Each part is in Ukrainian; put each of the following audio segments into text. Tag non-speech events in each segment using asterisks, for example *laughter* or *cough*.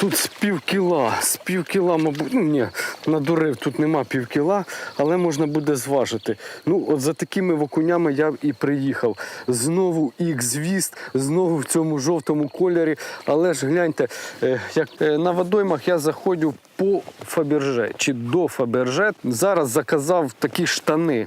Тут з пів кіла, з пів кіла, мабуть, ну ні, надурив, тут нема пів кіла, але можна буде зважити. Ну, от за такими окунями я і приїхав. Знову ікс-віст, знову в цьому жовтому кольорі. Але ж гляньте, е, як е, на водоймах я заходжу по Фаберже чи до Фаберже. Зараз заказав такі штани.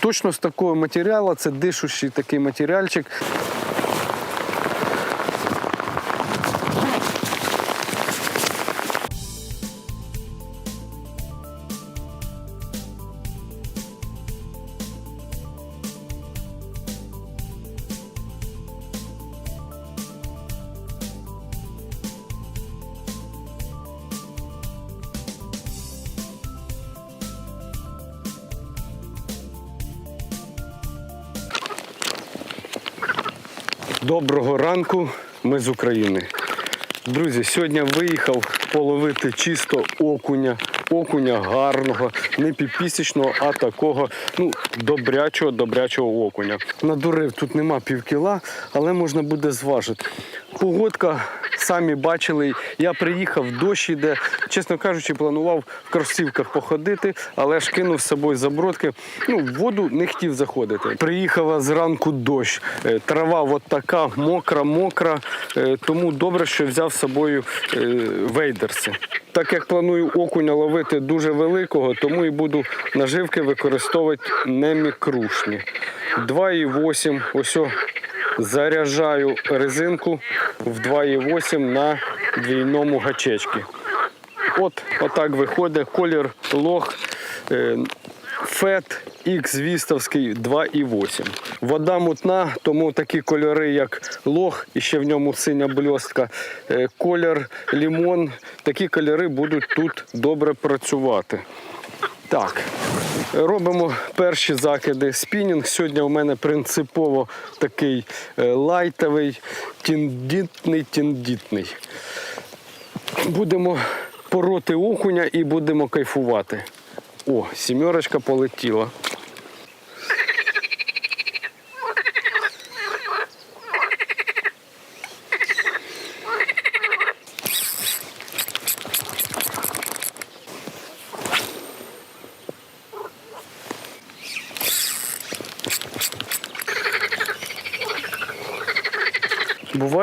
Точно з такого матеріалу, це дишущий такий матеріальчик. Доброго ранку, ми з України. Друзі, сьогодні виїхав половити чисто окуня, окуня гарного, не піпісічного, а такого ну, добрячого, добрячого окуня. Надурив, тут нема півкіла, але можна буде зважити. Погодка, самі бачили, я приїхав, дощ іде. Чесно кажучи, планував в кросівках походити, але ж кинув з собою забродки. Ну, в воду не хотів заходити. Приїхала зранку дощ. Е, Трава от така мокра, мокра. Е, Тому добре, що взяв з собою е, вейдерси. Так як планую окуня ловити дуже великого, тому і буду наживки використовувати не мікрушні. 2,8. Ось заряджаю резинку в 2,8 на двійному гачечки. От отак виходить колір лох е, Фет X Вістовський 2,8. Вода мутна, тому такі кольори, як лох, і ще в ньому синя блістка, е, колір лімон. Такі кольори будуть тут добре працювати. Так, робимо перші закиди. Спінінг сьогодні у мене принципово такий е, лайтовий, тіндітний, тіндітний. Будемо пороти окуня і будемо кайфувати. О, сімерочка полетіла.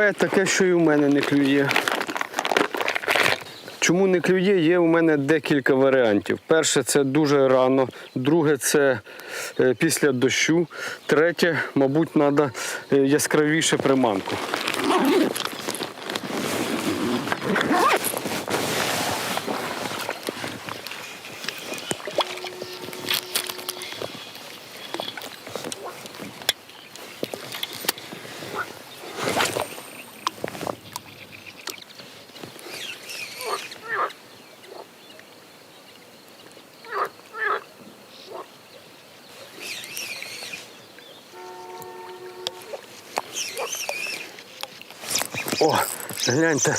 Буває таке, що і у мене не клює. Чому не клює, є у мене декілька варіантів. Перше це дуже рано, друге це е, після дощу, третє, мабуть, треба яскравіше приманку. Гляньте.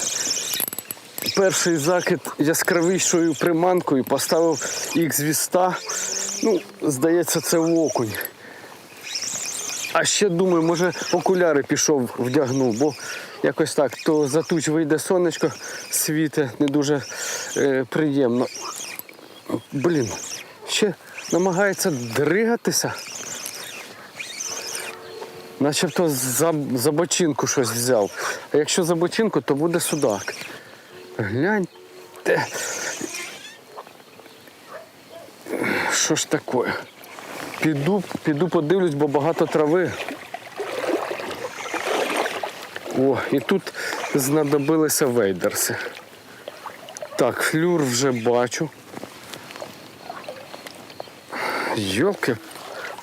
Перший закид яскравішою приманкою поставив X віста. Ну, здається, це окунь. А ще думаю, може окуляри пішов, вдягнув, бо якось так, то за туч вийде сонечко, світе, не дуже е, приємно. Блін, ще намагається дригатися. Начебто за, за бочинку щось взяв. А якщо за бочинку, то буде судак. Гляньте. Що ж таке? Піду, піду подивлюсь, бо багато трави. О, і тут знадобилися вейдерси. Так, флюр вже бачу. Йолки,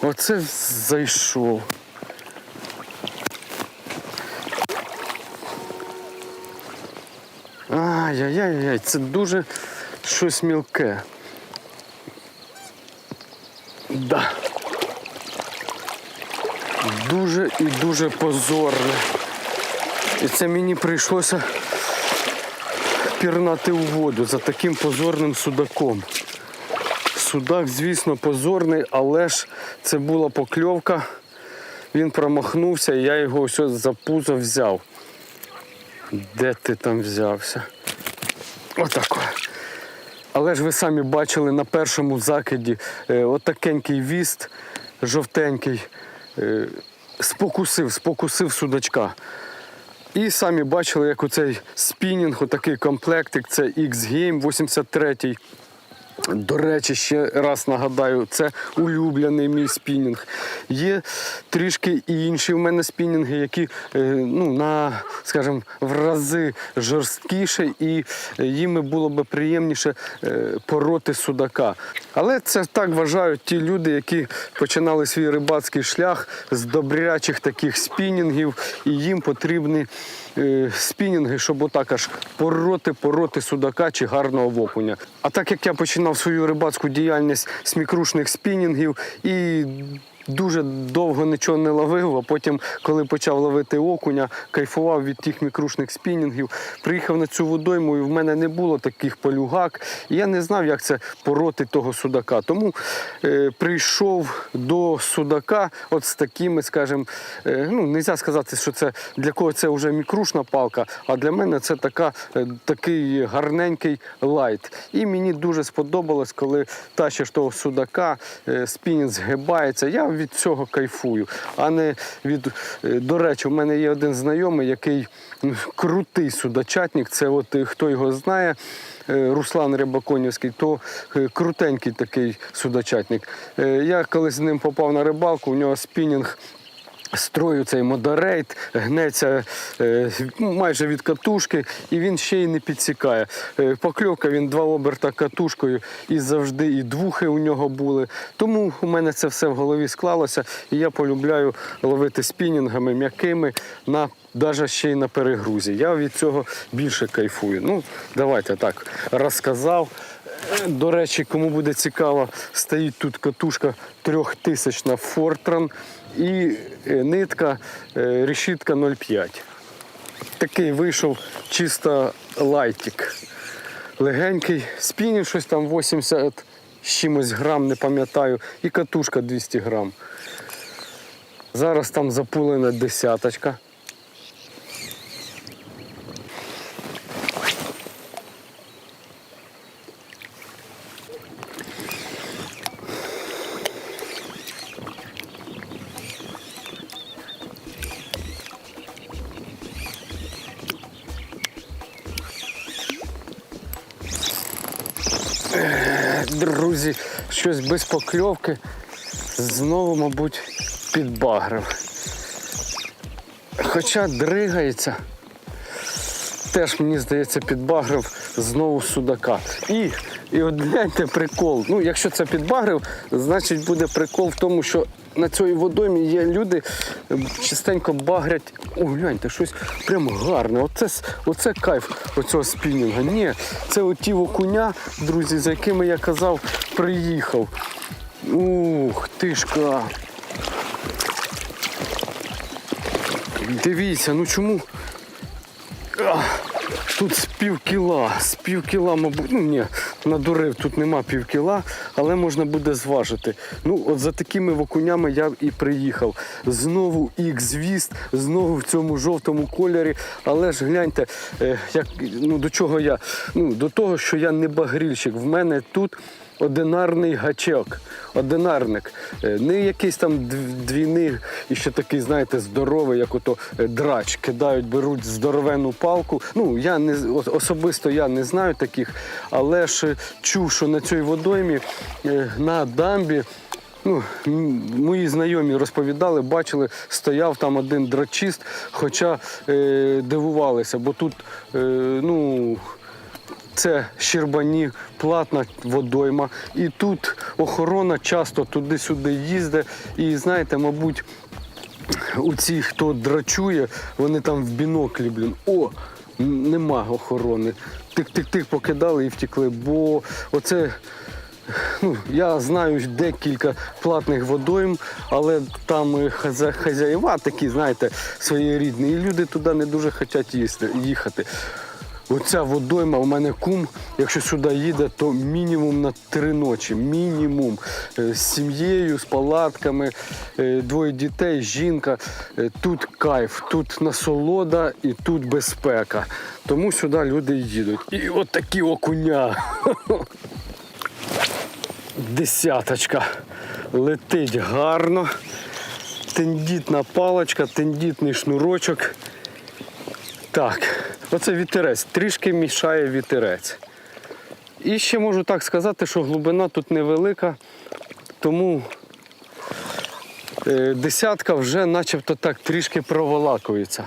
оце зайшов. Ай-яй-яй, це дуже щось мілке. Да. Дуже і дуже позорне. І це мені прийшлося пірнати у воду за таким позорним судаком. Судак, звісно, позорний, але ж це була покльовка. Він промахнувся і я його ось за пузо взяв. Де ти там взявся? Отак. Але ж ви самі бачили на першому закиді е, отакенький віст, жовтенький, е, спокусив, спокусив судачка. І самі бачили, як оцей спінінг, отакий комплектик, це X-Game 83. До речі, ще раз нагадаю, це улюблений мій спінінг. Є трішки і інші в мене спінінги, які е, ну, на, скажімо, в рази жорсткіше, і їм було б приємніше е, пороти судака. Але це так вважають ті люди, які починали свій рибацький шлях з добрячих таких спінінгів, і їм потрібні спінінги, щоб отак аж пороти, пороти судака чи гарного вокуня. А так як я починав свою рибацьку діяльність з мікрушних спінінгів і Дуже довго нічого не ловив, а потім, коли почав ловити окуня, кайфував від тих мікрушних спінінгів. Приїхав на цю водойму, і в мене не було таких полюгак. І я не знав, як це пороти того судака. Тому е, прийшов до судака от з такими, скажімо, е, ну не можна сказати, що це для кого це вже мікрушна палка, а для мене це така, е, такий гарненький лайт. І мені дуже сподобалось, коли тащиш того судака, е, спінінг згибається. Я від цього кайфую, а не від. е, До речі, у мене є один знайомий, який крутий судачатник. Це от е, хто його знає. е, Руслан Рибаконівський, то крутенький такий судачатник. Я колись з ним попав на рибалку, у нього спінінг Строю цей модерейт, гнеться е, майже від катушки, і він ще й не підсікає. Е, покльовка він два оберта катушкою і завжди і двухи у нього були. Тому у мене це все в голові склалося, і я полюбляю ловити спінінгами м'якими на навіть ще й на перегрузі. Я від цього більше кайфую. Ну, давайте так розказав. Е, До речі, кому буде цікаво, стоїть тут катушка трьохтисячна Fortran і е, нитка е, решітка 0,5. Такий вийшов чисто лайтик. Легенький, спінів щось там 80 з чимось грам, не пам'ятаю, і катушка 200 грам. Зараз там запулена десяточка. Без покльовки. Знову, мабуть, підбагрив. Хоча дригається. Теж, мені здається, підбагрив знову судака. І, і от гляньте прикол. Ну, якщо це підбагрив, значить буде прикол в тому, що на цій водоймі є люди, е, частенько багрять. О, гляньте, щось прям гарне. Оце, оце кайф оцього спінінга. Ні, це оті окуня, друзі, за якими я казав, приїхав. Ух, тишка. Дивіться, ну чому Тут з пів кіла, з пів кіла, мабуть, ну ні, надурив, тут нема пів кіла, але можна буде зважити. Ну, от за такими окунями я і приїхав. Знову ікс-віст, знову в цьому жовтому кольорі. Але ж гляньте, е, як, ну, до чого я? Ну, до того, що я не багрільщик. В мене тут одинарний гачок, одинарник. Е, Не якийсь там дв- двійний і ще такий, знаєте, здоровий, як ото е, драч. Кидають, беруть здоровену палку. Ну, я не особисто я не знаю таких, але ж е, чув, що на цій водоймі на дамбі. Ну, мої знайомі розповідали, бачили, стояв там один драчист, хоча е, дивувалися, бо тут е, ну, це Щербані, платна водойма. І тут охорона часто туди-сюди їздить. І знаєте, мабуть, у ці, хто драчує, вони там в біноклі, блін. О! Нема охорони. Тик-тик-тик покидали і втекли. Бо оце. Ну, я знаю декілька платних водойм, але там е, хазя- хазяїва такі, знаєте, своєрідні. І люди туди не дуже хочуть їсти- їхати. Оця водойма у мене кум, якщо сюди їде, то мінімум на три ночі. Мінімум. Е, З сім'єю, з палатками, е, двоє дітей, жінка. Е, Тут кайф, тут насолода і тут безпека. Тому сюди люди їдуть. І от такі окуня. *laughs* Десяточка. Летить гарно. Тендітна паличка, тендітний шнурочок. Так, оце вітерець. Трішки мішає вітерець. І ще можу так сказати, що глибина тут невелика, тому е, десятка вже начебто так трішки проволакується.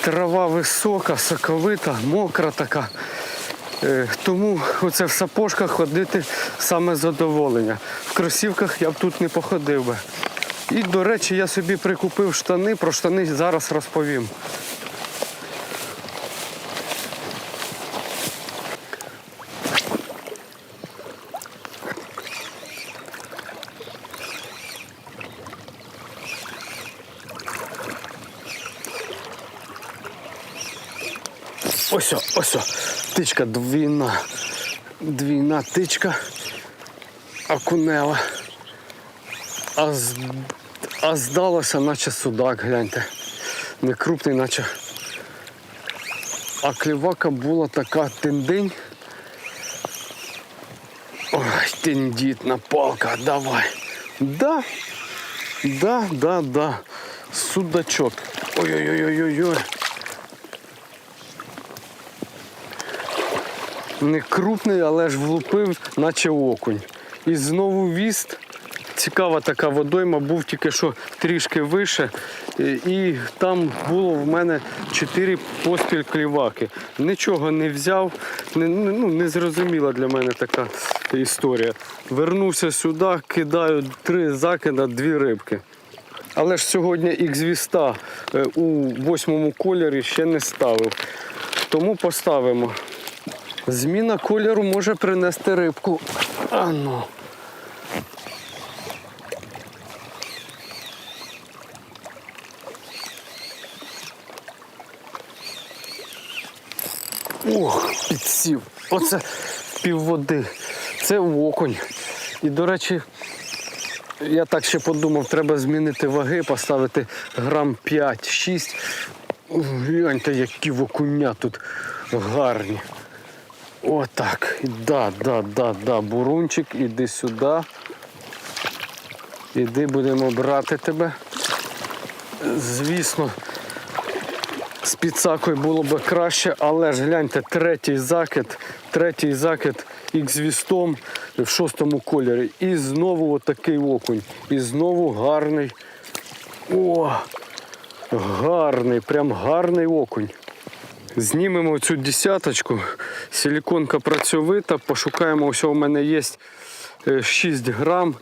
Трава висока, соковита, мокра така. Е, Тому оце в сапожках ходити саме задоволення. В кросівках я б тут не походив би. І, до речі, я собі прикупив штани, про штани зараз розповім. Ось, ось, тичка двійна. Двійна тичка окунева. А, з, а здалося, наче судак, гляньте. Не крупний, наче. А клівака була така тендень. Ой, тендітна палка, давай. Да, да, да, да. Судачок. Ой-ой-ой-ой-ой. Не крупний, але ж влупив, наче окунь. І знову віст. Цікава така водойма, був тільки що трішки вище. І- там було в мене чотири поспіль кліваки. Нічого не взяв, не, ну, не зрозуміла для мене така історія. Вернувся сюди, кидаю три закида, дві рибки. Але ж сьогодні X-віста е, у восьмому кольорі ще не ставив. Тому поставимо. Зміна кольору може принести рибку. А ну. Ох, підсів. Оце півводи. Це окунь. І, до речі, я так ще подумав, треба змінити ваги, поставити грам 5-6. Гляньте, які окуня тут гарні. Отак. Да, да, да, да. Бурунчик, іди сюди. Іди, будемо брати тебе. Звісно, з підсакою було б краще, але ж гляньте, третій закид, третій закид ікс-вістом в шостому кольорі. І знову отакий окунь. І знову гарний. О! Гарний, прям гарний окунь. Знімемо цю десяточку. Силіконка працьовита. Пошукаємо, ось у мене є 6 грам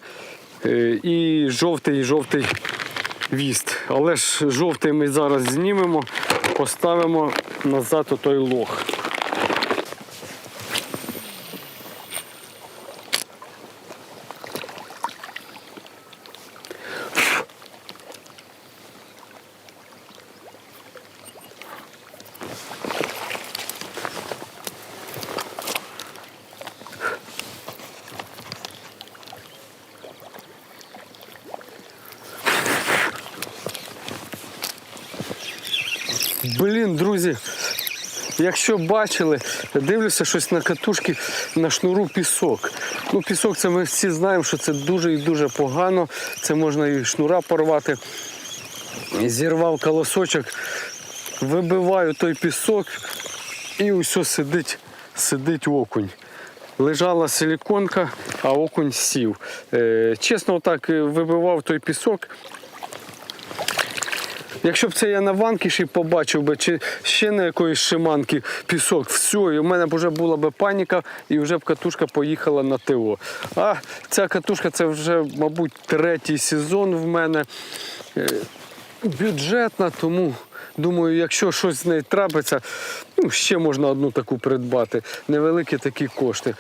е, і жовтий жовтий віст. Але ж жовтий ми зараз знімемо, поставимо назад у той лох. Блін, друзі, якщо бачили, дивлюся щось на катушки на шнуру пісок. Ну, пісок це ми всі знаємо, що це дуже і дуже погано. Це можна і шнура порвати. Зірвав колосочок, вибиваю той пісок і усе сидить, сидить окунь. Лежала силіконка, а окунь сів. Е, чесно, так вибивав той пісок. Якщо б це я на ванкіші побачив би, чи ще на якоїсь шиманки пісок, все, і в мене б вже була б паніка, і вже б катушка поїхала на ТО. А ця катушка це вже, мабуть, третій сезон в мене. Е, Бюджетна, тому Думаю, якщо щось з нею трапиться, ну, ще можна одну таку придбати. Невеликі такі кошти.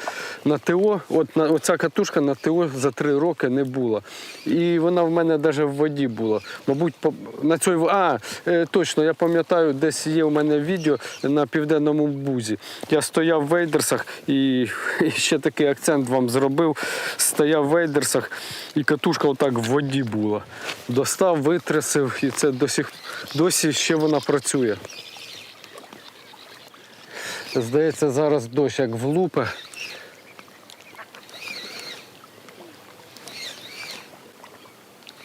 На ТО, от на, оця катушка на ТО за три роки не була. І вона в мене навіть в воді була. Мабуть, по- на цій, а, е, точно, я пам'ятаю, десь є у мене відео на південному бузі. Я стояв в вейдерсах і, *laughs* і ще такий акцент вам зробив. Стояв в вейдерсах, і катушка отак в воді була. Достав, витрясив, і це досі, досі ще вона працює. Здається, зараз дощ як влупе.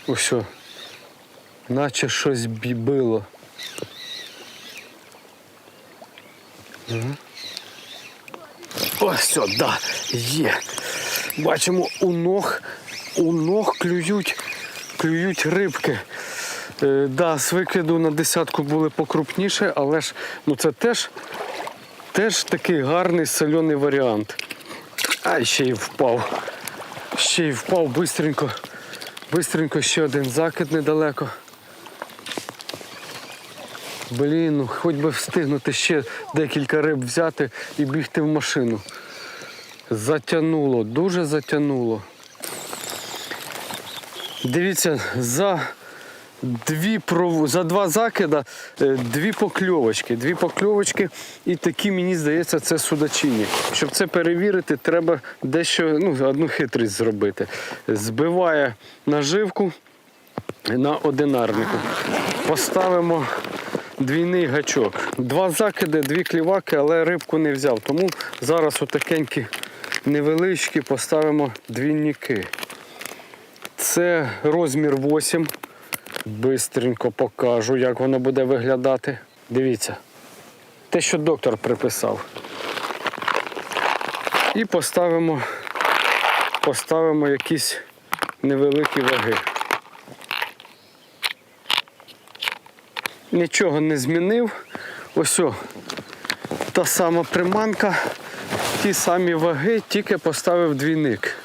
Ось, наче щось бібило. Мгм. Ось, да, є. Бачимо, у ног, у ног клюють, клюють рибки. Е, да, з викиду на десятку були покрупніше, але ж ну це теж, теж такий гарний сольоний варіант. Ай, ще й впав. Ще й впав бистренько. Бистренько ще один закид недалеко. Блін, ну хоч би встигнути ще декілька риб взяти і бігти в машину. Затянуло, дуже затянуло. Дивіться, за дві пров... за два закида е, дві покльовочки. Дві покльовочки, і такі, мені здається, це судачині. Щоб це перевірити, треба дещо ну, одну хитрість зробити. Збиває наживку на одинарнику. Поставимо двійний гачок. Два закиди, дві кліваки, але рибку не взяв. Тому зараз отакенькі невеличкі поставимо двійники. Це розмір 8. Бистренько покажу, як воно буде виглядати. Дивіться. Те, що доктор приписав. І поставимо, поставимо якісь невеликі ваги. Нічого не змінив. Ось та сама приманка, ті самі ваги, тільки поставив двійник.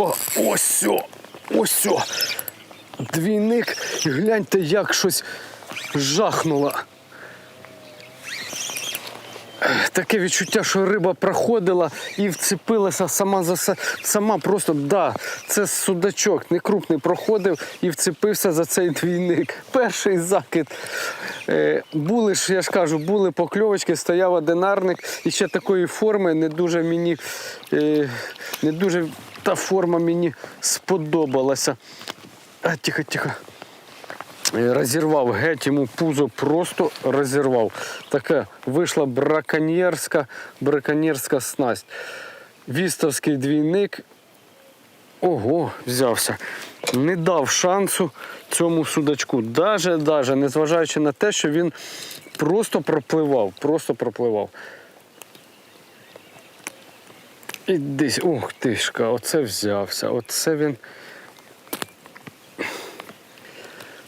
О, ось о, ось о. Двійник. І гляньте, як щось жахнуло. Таке відчуття, що риба проходила і вцепилася сама за сама просто да, це судачок, не крупний проходив і вцепився за цей двійник. Перший закид. Е, були ж, я ж кажу, були покльовочки, стояв одинарник і ще такої форми не дуже мені е, не дуже та форма мені сподобалася. А, тихо, тихо. Е, Розірвав геть йому пузо, просто розірвав. Така вийшла браконьєрська, браконьєрська снасть. Вістовський двійник. Ого, взявся. Не дав шансу цьому судачку. Даже, даже, незважаючи на те, що він просто пропливав, просто пропливав. І десь, ух ти шка, оце взявся. Оце він.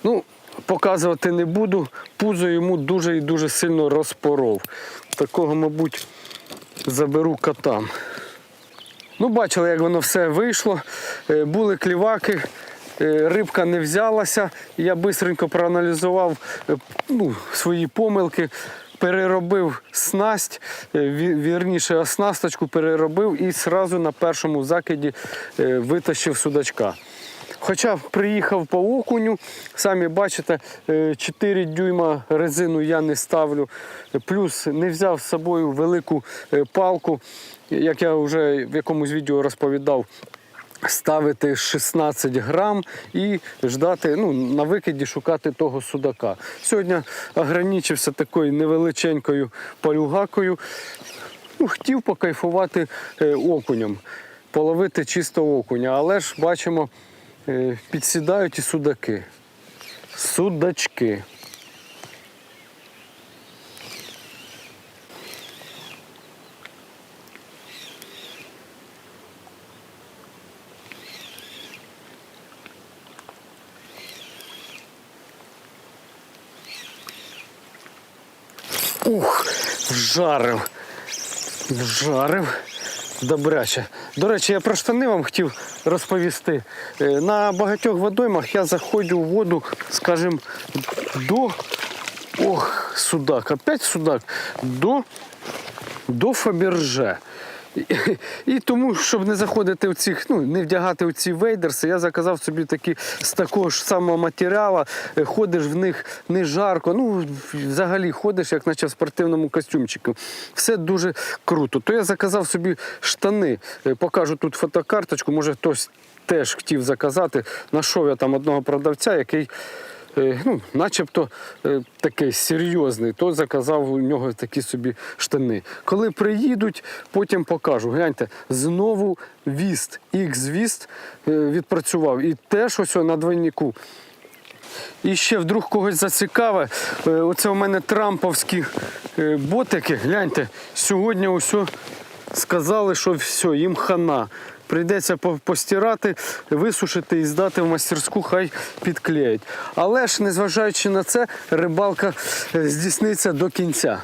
Ну, показувати не буду. Пузо йому дуже і дуже сильно розпоров. Такого, мабуть, заберу котам. Ну, бачили, як воно все вийшло. Е, Були кліваки, е, рибка не взялася. Я швидко проаналізував е, ну, свої помилки. Переробив снасть, вірніше оснасточку переробив і одразу на першому закиді витащив судачка. Хоча приїхав по окуню, самі бачите, е, 4 дюйма резину я не ставлю. Плюс не взяв з собою велику е, палку, як я вже в якомусь відео розповідав. Ставити 16 грам і ждати, ну, на викиді шукати того судака. Сьогодні ограничився такою невеличенькою палюгакою. Ну, хотів покайфувати е, окунем, половити чисто окуня, але ж бачимо, е, Е, підсідають і судаки. Судачки. Ух, вжарив, вжарив добряче. До речі, я про штани вам хотів розповісти. Е, На багатьох водоймах я заходжу в воду, скажімо, до. Ох, судак, опять судак. До, до Фаберже. І, тому, щоб не заходити в цих, ну не вдягати в ці вейдерси, я заказав собі такі з такого ж самого матеріалу. Е, Ходиш в них не жарко. Ну взагалі ходиш, як наче в спортивному костюмчику. Все дуже круто. То я заказав собі штани. Е, Покажу тут фотокарточку. Може хтось теж хотів заказати. Нашов я там одного продавця, який ну, начебто е, такий серйозний, то заказав у нього такі собі штани. Коли приїдуть, потім покажу. Гляньте, знову віст, X-віст е, відпрацював. І теж ось на двойнику. І ще вдруг когось зацікаве. е, Оце у мене трамповські е, ботики. Гляньте, сьогодні усе сказали, що все, їм хана. Прийдеться по- постирати, висушити і здати в мастерську, хай підклеють. Але ж, незважаючи на це, рибалка е, здійсниться до кінця.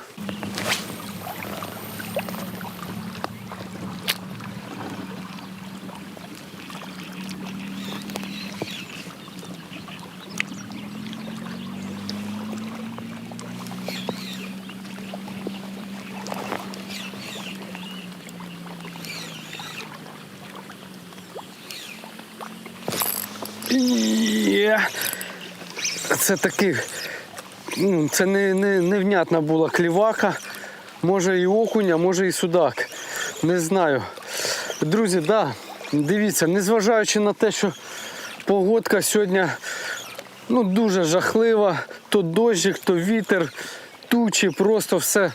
Це такий, ну, це не, не, невнятна була клівака. Може і окунь, а може і судак. Не знаю. Друзі, да, дивіться, незважаючи на те, що погодка сьогодні ну, дуже жахлива, то дощик, то вітер, тучі, просто все,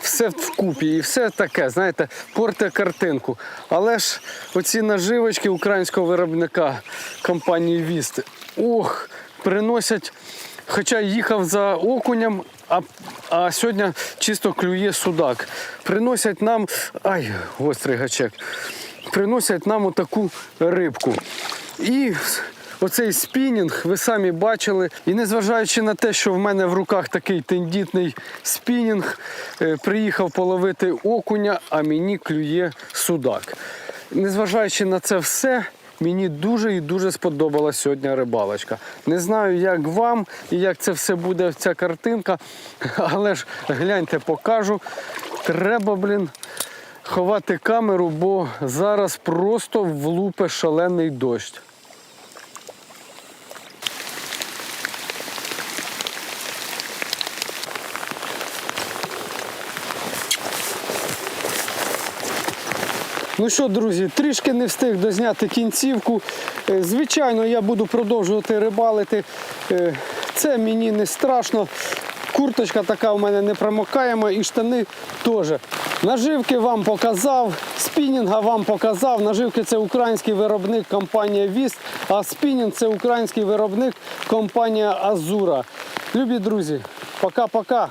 все вкупі. І все таке, знаєте, порте картинку. Але ж оці наживочки українського виробника компанії Віст, ох, приносять. Хоча їхав за окунем, а, а сьогодні чисто клює судак. Приносять нам. Ай, гострий гачек. Приносять нам отаку рибку. І оцей спінінг, ви самі бачили. І незважаючи на те, що в мене в руках такий тендітний спінінг, е, приїхав половити окуня, а мені клює судак. Незважаючи на це все, мені дуже і дуже сподобалася сьогодні рибалочка. Не знаю, як вам і як це все буде, ця картинка, *laughs* але ж гляньте, покажу. Треба, блін, ховати камеру, бо зараз просто влупе шалений дощ. Ну що, друзі, трішки не встиг дозняти кінцівку. Е, Звичайно, я буду продовжувати рибалити. Е, Це мені не страшно. Курточка така у мене не промокаєма і штани теж. Наживки вам показав, спінінга вам показав. Наживки це український виробник компанія Віст, а спінінг це український виробник компанія Азура. Любі друзі, пока-пока.